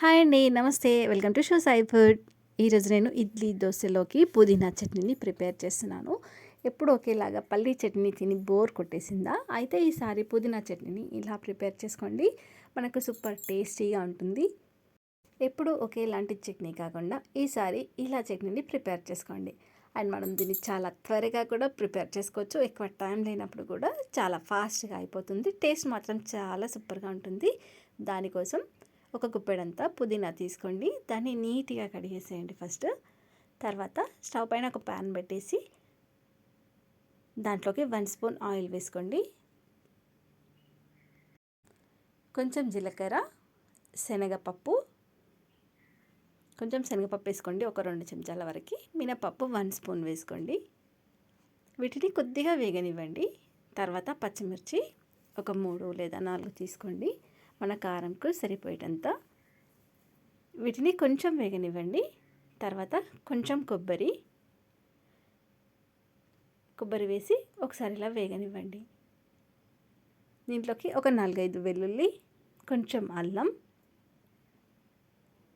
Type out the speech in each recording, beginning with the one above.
Hi అండి నమస్తే. Welcome to show Sai food. ఈరోజు నేను ఇడ్లీ దోశలోకి పుదీనా చట్నీని ప్రిపేర్ చేస్తున్నాను. ఎప్పుడు ఒకేలాగా పల్లీ చట్నీ తిని బోర్ కొట్టేసిందా? అయితే ఈసారి పుదీనా చట్నీని ఇలా ప్రిపేర్ చేసుకోండి. మనకు సూపర్ టేస్టీగా ఉంటుంది. ఎప్పుడు ఒకేలాంటి చట్నీ కాకుండా ఈసారి ఇలా చట్నీని ప్రిపేర్ చేసుకోండి. అండ్ మనం దీన్ని చాలా త్వరగా కూడా ప్రిపేర్ చేసుకోవచ్చు. ఎక్కువ టైం లేనప్పుడు కూడా చాలా ఫాస్ట్గా అయిపోతుంది. టేస్ట్ మాత్రం చాలా సూపర్గా ఉంటుంది. దానికోసం ఒక గుప్పెడంతా పుదీనా తీసుకోండి. దాన్ని నీట్గా కడిగేసేయండి ఫస్ట్. తర్వాత స్టవ్ పైన ఒక ప్యాన్ పెట్టేసి దాంట్లోకి వన్ స్పూన్ ఆయిల్ వేసుకోండి. కొంచెం జీలకర్ర శనగపప్పు కొంచెం శనగపప్పు వేసుకోండి ఒక రెండు చెంచాల వరకు. మినపప్పు వన్ స్పూన్ వేసుకోండి. వీటిని కొద్దిగా వేగనివ్వండి. తర్వాత పచ్చిమిర్చి ఒక మూడు లేదా నాలుగు తీసుకోండి. మన కారంకు సరిపోయేటంత. వీటిని కొంచెం వేగనివ్వండి. తర్వాత కొంచెం కొబ్బరి. కొబ్బరి వేసి ఒకసారి ఇలా వేగనివ్వండి. దీంట్లోకి ఒక నాలుగైదు వెల్లుల్లి కొంచెం అల్లం.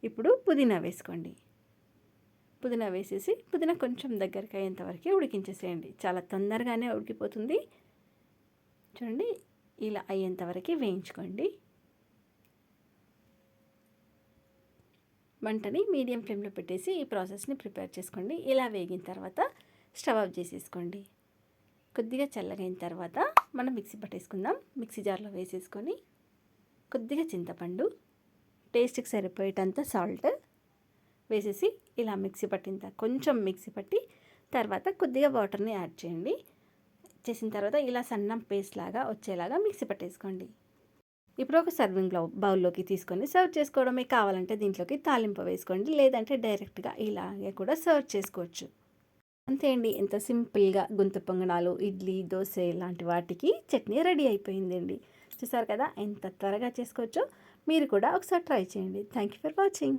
ఇప్పుడు పుదీనా వేసుకోండి. పుదీనా వేసేసి పుదీనా కొంచెం దగ్గరికి అయ్యేంతవరకు ఉడికించేసేయండి. చాలా తొందరగానే ఉడికిపోతుంది. చూడండి ఇలా అయ్యేంతవరకు వేయించుకోండి. మంటని మీడియం ఫ్లేమ్లో పెట్టేసి ఈ ప్రాసెస్ని ప్రిపేర్ చేసుకోండి. ఇలా వేగిన తర్వాత స్టవ్ ఆఫ్ చేసేసుకోండి. కొద్దిగా చల్లగైన తర్వాత మనం మిక్సీ పట్టేసుకుందాం. మిక్సీ జార్లో వేసేసుకొని కొద్దిగా చింతపండు టేస్ట్కి సరిపోయేటంత సాల్ట్ వేసేసి ఇలా మిక్సీ పట్టిన కొంచెం మిక్సీ పట్టి తర్వాత కొద్దిగా వాటర్ని యాడ్ చేయండి. చేసిన తర్వాత ఇలా సన్నం పేస్ట్ లాగా వచ్చేలాగా మిక్సీ పట్టేసుకోండి. ఇప్పుడు ఒక సర్వింగ్ బౌల్లోకి తీసుకొని సర్వ్ చేసుకోవడమే కావాలంటే దీంట్లోకి తాలింపు వేసుకోండి లేదంటే డైరెక్ట్గా ఇలాగే కూడా సర్వ్ చేసుకోవచ్చు. అంతే అండి ఎంత సింపుల్గా గుంత పొంగనాలు ఇడ్లీ దోశ లాంటి వాటికి చట్నీ రెడీ అయిపోయిందండి చూసారు కదా ఎంత త్వరగా చేసుకోవచ్చో మీరు కూడా ఒకసారి ట్రై చేయండి. Thank you for watching.